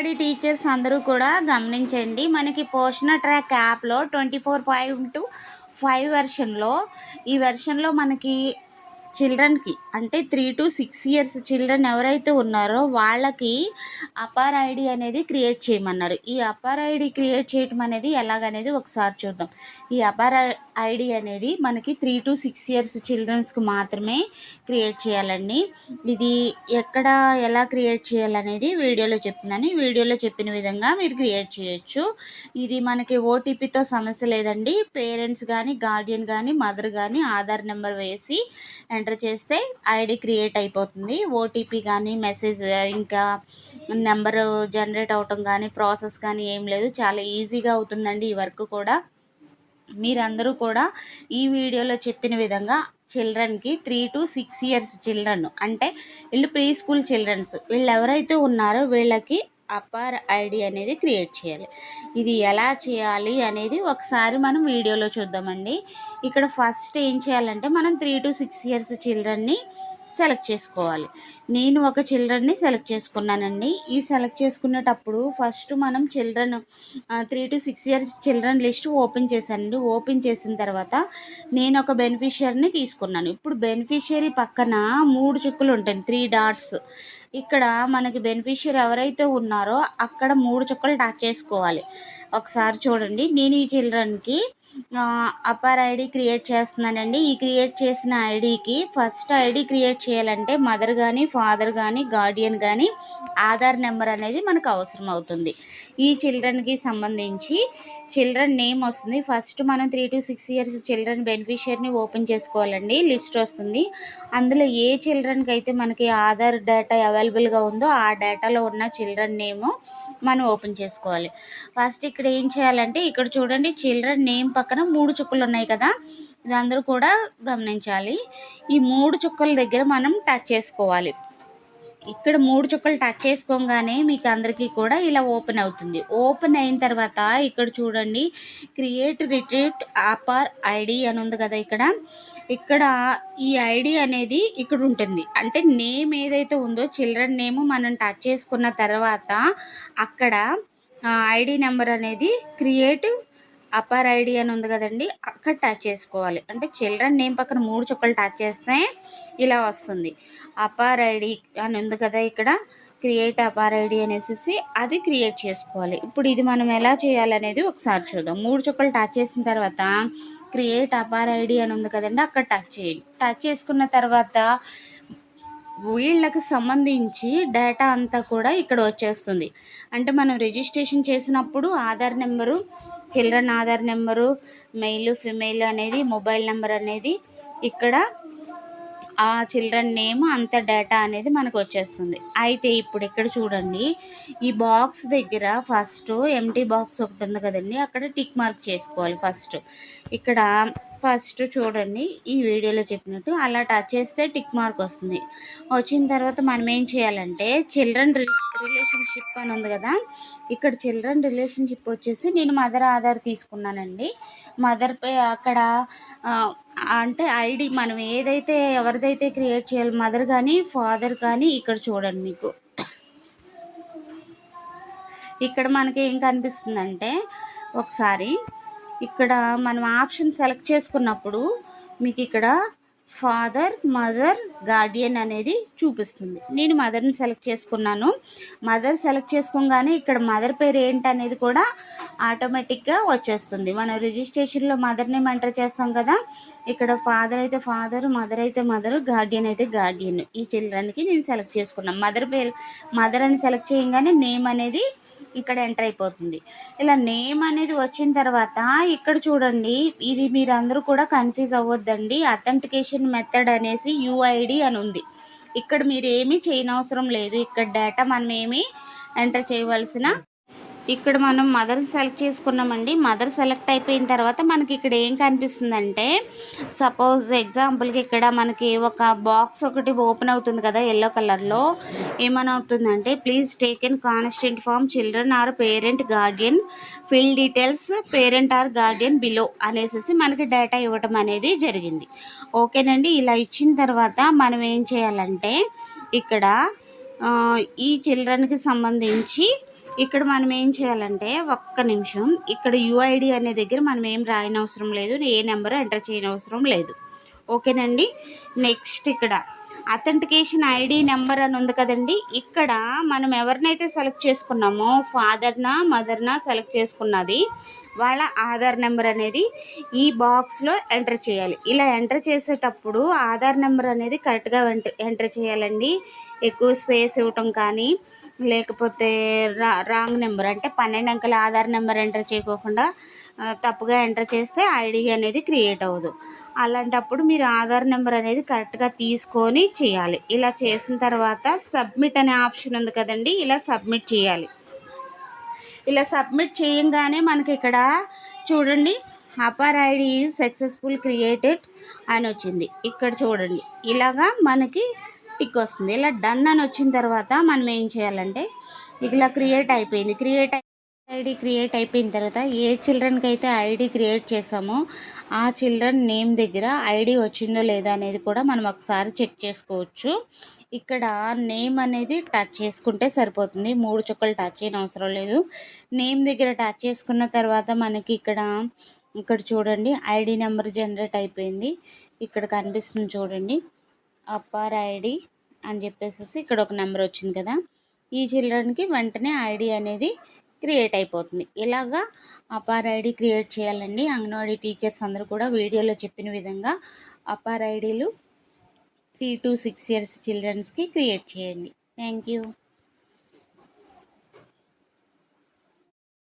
Anganwadi teachers అందరూ కూడా గమనించండి. మనకి పోషణ ట్రాక్ యాప్లో ట్వంటీ ఫోర్ పాయింట్ ఫైవ్ వెర్షన్లో ఈ వెర్షన్లో మనకి చిల్డ్రన్కి అంటే three to six years children ఎవరైతే ఉన్నారో వాళ్ళకి అపార్ ఐడి అనేది క్రియేట్ చేయమన్నారు. ఈ అపార్ ఐడి క్రియేట్ చేయటం అనేది ఎలాగనేది ఒకసారి చూద్దాం. ఈ అపార్ ఐడి అనేది మనకి త్రీ టు సిక్స్ ఇయర్స్ చిల్డ్రన్స్కి మాత్రమే క్రియేట్ చేయాలండి. ఇది ఎక్కడ ఎలా క్రియేట్ చేయాలనేది వీడియోలో చెప్తున్నాను. వీడియోలో చెప్పిన విధంగా మీరు క్రియేట్ చేయొచ్చు. ఇది మనకి ఓటీపీతో సమస్య లేదండి. పేరెంట్స్ కానీ గార్డియన్ కానీ మదర్ కానీ ఆధార్ నెంబర్ వేసి ఎంటర్ చేస్తే ఐడి క్రియేట్ అయిపోతుంది. ఓటీపీ కానీ మెసేజ్ ఇంకా నెంబరు జనరేట్ అవటం కానీ ప్రాసెస్ కానీ ఏం లేదు. చాలా ఈజీగా అవుతుందండి ఈ వర్క్ కూడా. మీరందరూ కూడా ఈ వీడియోలో చెప్పిన విధంగా చిల్డ్రన్కి three to six years children అంటే వీళ్ళు ప్రీ స్కూల్ చిల్డ్రన్స్. వీళ్ళు ఎవరైతే ఉన్నారో వీళ్ళకి అపార్ ఐడి అనేది క్రియేట్ చేయాలి. ఇది ఎలా చేయాలి అనేది ఒకసారి మనం వీడియోలో చూద్దామండి. ఇక్కడ ఫస్ట్ ఏం చేయాలంటే మనం త్రీ టు సిక్స్ ఇయర్స్ చిల్డ్రన్ని సెలెక్ట్ చేసుకోవాలి. నేను ఒక చిల్డ్రన్ని సెలెక్ట్ చేసుకున్నానండి. ఈ సెలెక్ట్ చేసుకునేటప్పుడు ఫస్ట్ మనం children three to six years children list open చేశానండి. ఓపెన్ చేసిన తర్వాత నేను ఒక బెనిఫిషియర్ని తీసుకున్నాను. ఇప్పుడు బెనిఫిషియరీ పక్కన మూడు చుక్కలు ఉంటాయి. Three dots. ఇక్కడ మనకి బెనిఫిషియర్ ఎవరైతే ఉన్నారో అక్కడ మూడు చుక్కలు టచ్ చేసుకోవాలి. ఒకసారి చూడండి. నేను ఈ చిల్డ్రన్కి అపార్ ఐడి క్రియేట్ చేస్తున్నానండి. ఈ క్రియేట్ చేసిన ఐడికి ఫస్ట్ ఐడి క్రియేట్ చేయాలంటే మదర్ కానీ ఫాదర్ కానీ గార్డియన్ కానీ ఆధార్ నెంబర్ అనేది మనకు అవసరం అవుతుంది ఈ చిల్డ్రన్కి సంబంధించి చిల్డ్రన్ నేమ్ వస్తుంది. ఫస్ట్ మనం three to six years children బెనిఫిషియర్ని open చేసుకోవాలండి. లిస్ట్ వస్తుంది. అందులో ఏ చిల్డ్రన్కి అయితే మనకి ఆధార్ డేటా అవైలబుల్గా ఉందో ఆ డేటాలో ఉన్న చిల్డ్రన్ నేమ్ మనం ఓపెన్ చేసుకోవాలి. ఫస్ట్ ఇక్కడ ఏం చేయాలంటే ఇక్కడ చూడండి చిల్డ్రన్ నేమ్ పక్కన మూడు చుక్కలు ఉన్నాయి కదా. ఇది అందరూ కూడా గమనించాలి. ఈ మూడు చుక్కల దగ్గర మనం టచ్ చేసుకోవాలి. ఇక్కడ మూడు చుక్కలు టచ్ చేసుకోగానే మీకు అందరికీ కూడా ఇలా ఓపెన్ అవుతుంది. ఓపెన్ అయిన తర్వాత ఇక్కడ చూడండి క్రియేట్ రిట్రీట్ ఆపర్ ఐడి అని ఉంది కదా ఇక్కడ. ఇక్కడ ఈ ఐడి అనేది ఇక్కడ ఉంటుంది. అంటే నేమ్ ఏదైతే ఉందో చిల్డ్రన్ నేమ్ మనం టచ్ చేసుకున్న తర్వాత అక్కడ ఐడి నెంబర్ అనేది క్రియేట్ అప్పర్ ఐడి అని ఉంది కదండి అక్కడ టచ్ చేసుకోవాలి. అంటే చిల్డ్రన్ నేమ్ పక్కన మూడు చుక్కలు టచ్ చేస్తే ఇలా వస్తుంది. అపార్ ఐడి అని ఉంది కదా ఇక్కడ క్రియేట్ అపార్ ఐడి అనేసి అది క్రియేట్ చేసుకోవాలి. ఇప్పుడు ఇది మనం ఎలా చేయాలనేది ఒకసారి చూద్దాం. మూడు చుక్కలు టచ్ చేసిన తర్వాత క్రియేట్ అపార్ ఐడి అని ఉంది కదండి అక్కడ టచ్ చేయండి. టచ్ చేసుకున్న తర్వాత వీళ్ళకి సంబంధించి డేటా అంతా కూడా ఇక్కడ వచ్చేస్తుంది. అంటే మనం రిజిస్ట్రేషన్ చేసినప్పుడు Aadhaar number children Aadhaar number male female అనేది మొబైల్ నెంబర్ అనేది ఇక్కడ ఆ చిల్డ్రన్ నేమ్ అంత డేటా అనేది మనకు వచ్చేస్తుంది. అయితే ఇప్పుడు ఇక్కడ చూడండి ఈ బాక్స్ దగ్గర ఫస్ట్ ఎంటీ బాక్స్ ఒకటి ఉంది కదండి అక్కడ టిక్ మార్క్ చేసుకోవాలి ఫస్ట్. ఇక్కడ ఫస్ట్ చూడండి ఈ వీడియోలో చెప్పినట్టు అలా టచ్ చేస్తే టిక్ మార్క్ వస్తుంది. వచ్చిన తర్వాత మనం ఏం చేయాలంటే చిల్డ్రన్ రిలేషన్షిప్ అని ఉంది కదా ఇక్కడ చిల్డ్రన్ రిలేషన్షిప్ వచ్చేసి నేను మదర్ ఆధార్ తీసుకున్నానండి. మదర్ పే అక్కడ అంటే ఐడి మనం ఏదైతే ఎవరిదైతే క్రియేట్ చేయాలి మదర్ కానీ ఫాదర్ కానీ ఇక్కడ చూడండి మీకు. ఇక్కడ మనకి ఏం కనిపిస్తుందంటే ఒకసారి ఇక్కడ మనం ఆప్షన్ సెలెక్ట్ చేసుకున్నప్పుడు మీకు ఇక్కడ ఫాదర్ మదర్ గార్డియన్ అనేది చూపిస్తుంది. నేను మదర్ని సెలెక్ట్ చేసుకున్నాను. మదర్ సెలెక్ట్ చేసుకోగానే ఇక్కడ మదర్ పేరు ఏంటి అనేది కూడా ఆటోమేటిక్గా వచ్చేస్తుంది. మనం రిజిస్ట్రేషన్లో మదర్ నేమ్ ఎంటర్ చేస్తాం కదా ఇక్కడ ఫాదర్ అయితే ఫాదర్ మదర్ అయితే మదర్ గార్డియన్ అయితే గార్డియన్. ఈ చిల్డ్రన్కి నేను సెలెక్ట్ చేసుకున్నాను. మదర్ పేరు మదర్ అని సెలెక్ట్ చేయగానే నేమ్ అనేది ఇక్కడ ఎంటర్ అయిపోతుంది. ఇలా నేమ్ అనేది వచ్చిన తర్వాత ఇక్కడ చూడండి ఇది మీరు అందరూ కూడా కన్ఫ్యూజ్ అవ్వద్దండి. అథెంటికేషన్ మెథడ్ అనేసి యూఐడి అని ఉంది. ఇక్కడ మీరు ఏమీ చేయనవసరం లేదు. ఇక్కడ డేటా మనం ఏమీ ఎంటర్ చేయవలసిన ఇక్కడ మనం మదర్ సెలెక్ట్ చేసుకున్నామండి. మదర్ సెలెక్ట్ అయిపోయిన తర్వాత మనకి ఇక్కడ ఏం కనిపిస్తుందంటే సపోజ్ ఎగ్జాంపుల్కి ఇక్కడ మనకి ఒక బాక్స్ ఒకటి ఓపెన్ అవుతుంది కదా ఎల్లో కలర్లో ఏమనవుతుందంటే please take in constant form children or parent guardian fill details parent or guardian below అనేసి మనకి డేటా ఇవ్వటం అనేది జరిగింది. ఓకేనండి ఇలా ఇచ్చిన తర్వాత మనం ఏం చేయాలంటే ఇక్కడ ఈ చిల్డ్రన్కి సంబంధించి ఇక్కడ మనం ఏం చేయాలంటే ఒక్క నిమిషం ఇక్కడ యుఐడి అనే దగ్గర మనం ఏం రాయనవసరం లేదు ఏ నెంబర్ ఎంటర్ చేయనవసరం లేదు. ఓకేనండి? నెక్స్ట్ ఇక్కడ అథెంటికేషన్ ఐడి నెంబర్ అని ఉంది కదండి. ఇక్కడ మనం ఎవరినైతే సెలెక్ట్ చేసుకున్నామో ఫాదర్నా మదర్నా సెలెక్ట్ చేసుకున్నది వాళ్ళ ఆధార్ నెంబర్ అనేది ఈ బాక్స్లో ఎంటర్ చేయాలి. ఇలా ఎంటర్ చేసేటప్పుడు ఆధార్ నెంబర్ అనేది కరెక్ట్గా ఎంటర్ చేయాలండి. ఎక్కువ స్పేస్ ఇవ్వటం కానీ లేకపోతే రా రాంగ్ నెంబర్ అంటే పన్నెండు అంకెల ఆధార్ నెంబర్ ఎంటర్ చేయకోకుండా తప్పుగా ఎంటర్ చేస్తే ఐడి అనేది క్రియేట్ అవ్వదు. అలాంటప్పుడు మీరు ఆధార్ నెంబర్ అనేది కరెక్ట్గా తీసుకొని చేయాలి. ఇలా చేసిన తర్వాత సబ్మిట్ అనే ఆప్షన్ ఉంది కదండి ఇలా సబ్మిట్ చేయాలి. ఇలా సబ్మిట్ చేయంగానే మనకి ఇక్కడ చూడండి APAAR ID is successful created అని వచ్చింది. ఇక్కడ చూడండి ఇలాగా మనకి టిక్ వస్తుంది ఇలా డన్ అని వచ్చిన తర్వాత మనం ఏం చేయాలంటే ఇలా క్రియేట్ అయిపోయింది. క్రియేట్ ఐడి క్రియేట్ అయిపోయిన తర్వాత ఏ చిల్డ్రన్కి అయితే ఐడి క్రియేట్ చేసామో ఆ చిల్డ్రన్ నేమ్ దగ్గర ఐడి వచ్చిందో లేదా అనేది కూడా మనం ఒకసారి చెక్ చేసుకోవచ్చు. ఇక్కడ నేమ్ అనేది టచ్ చేసుకుంటే సరిపోతుంది. మూడు చుక్కలు టచ్ చేయని అవసరం లేదు. నేమ్ దగ్గర టచ్ చేసుకున్న తర్వాత మనకి ఇక్కడ ఇక్కడ చూడండి ఐడి నెంబర్ జనరేట్ అయిపోయింది. ఇక్కడ కనిపిస్తుంది చూడండి. అప్పార్ ఐడి అని చెప్పేసి ఇక్కడ ఒక నెంబర్ వచ్చింది కదా. ఈ చిల్డ్రన్కి వెంటనే ఐడి అనేది క్రియేట్ అయిపోతుంది. ఇలాగా అపార్ ఐడి క్రియేట్ చేయాలండి. అంగన్వాడీ టీచర్స్ అందరూ కూడా వీడియోలో చెప్పిన విధంగా అపార్ ఐడీలు త్రీ టు సిక్స్ ఇయర్స్ చిల్డ్రన్స్కి క్రియేట్ చేయండి. Thank you.